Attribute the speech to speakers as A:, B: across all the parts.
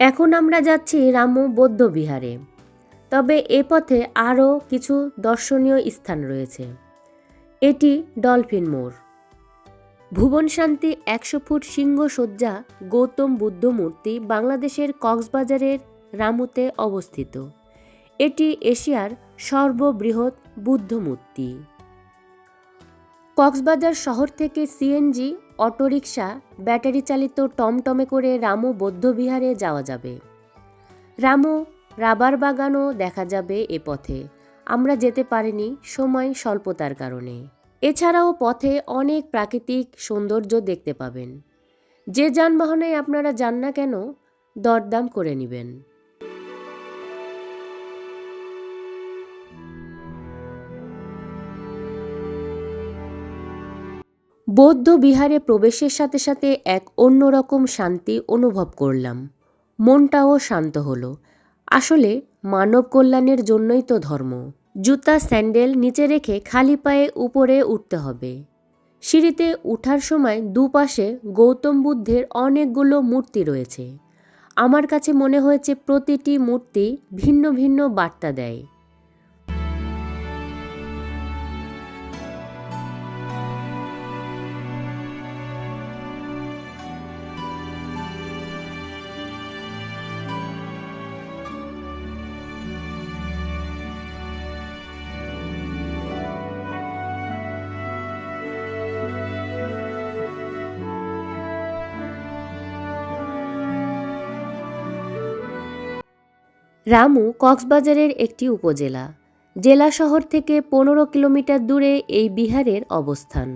A: এখন আমরা যাচ্ছি রাম বৌদ্ধ বিহারে তবে এ পথে আরও কিছু দর্শনীয় স্থান রয়েছে। এটি ডলফিন মোড়। ভুবন শান্তি একশো ফুট সিংহ গৌতম বুদ্ধ মূর্তি বাংলাদেশের কক্সবাজারের রামুতে অবস্থিত। এটি এশিয়ার সর্ববৃহৎ বুদ্ধ মূর্তি। কক্সবাজার শহর থেকে সিএনজি, অটোরিকশা ব্যাটারি চালিত টমটমে করে রামু বৌদ্ধবিহারে যাওয়া যাবে। রামু, রাবার বাগানও দেখা যাবে এ পথে। আমরা যেতে পারিনি, সময় স্বল্পতার কারণে। এছাড়াও পথে অনেক প্রাকৃতিক সৌন্দর্য দেখতে পাবেন। যে যানবাহনে আপনারা যান না কেন, দরদাম করে নেবেন। বৌদ্ধ বিহারে প্রবেশের সাথে সাথে এক অন্যরকম শান্তি অনুভব করলাম। মনটাও শান্ত হলো। আসলে মানব কল্যাণের জন্যই তো ধর্ম। জুতা, স্যান্ডেল নিচে রেখে খালি পায়ে উপরে উঠতে হবে। সিঁড়িতে উঠার সময় দুপাশে গৌতম বুদ্ধের অনেকগুলো মূর্তি রয়েছে। আমার কাছে মনে হয়েছে প্রতিটি মূর্তি ভিন্ন ভিন্ন বার্তা দেয়। রামু কক্সবাজারের একটি উপজেলা। জেলা শহর থেকে পনেরো কিলোমিটার দূরে এই বিহারের অবস্থান।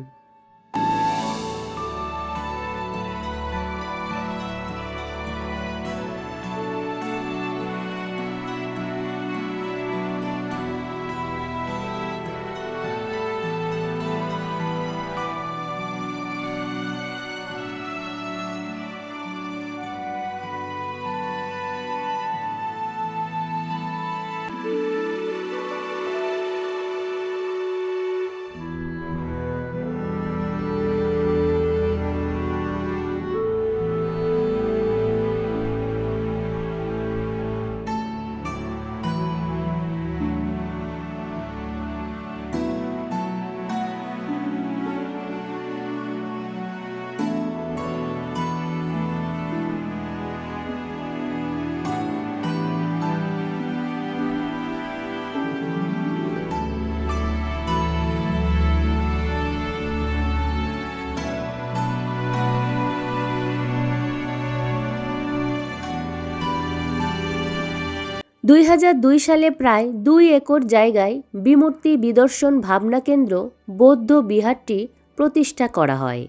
A: দুই হাজার দুই সালে প্রায় দুই একর জায়গায় বিমূর্তি বিদর্শন ভাবনা কেন্দ্র বৌদ্ধ বিহারটি প্রতিষ্ঠা করা হয়।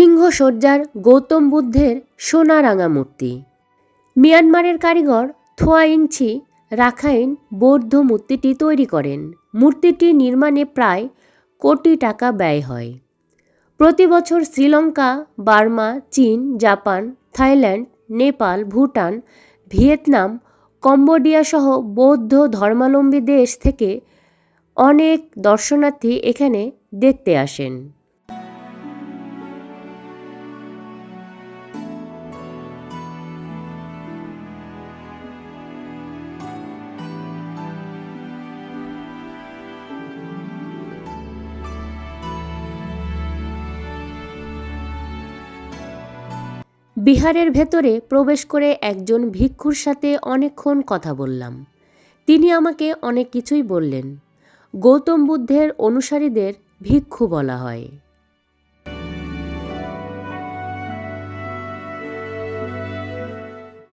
A: সিংহসজ্জার গৌতম বুদ্ধের সোনারাঙা মূর্তি। মিয়ানমারের কারিগর থোয়াইংছি রাখাইন বৌদ্ধ মূর্তিটি তৈরি করেন। মূর্তিটি নির্মাণে প্রায় কোটি টাকা ব্যয় হয়। প্রতি বছর শ্রীলঙ্কা, বার্মা, চীন, Japan, Thailand, Nepal, Bhutan, Vietnam, Cambodia সহ বৌদ্ধ ধর্মাবলম্বী দেশ থেকে অনেক দর্শনার্থী এখানে দেখতে আসেন। বিহারের ভেতরে প্রবেশ করে একজন ভিক্ষুর সাথে অনেকক্ষণ কথা বললাম। তিনি আমাকে অনেক কিছুই বললেন। গৌতম বুদ্ধের অনুসারীদের ভিক্ষু বলা হয়।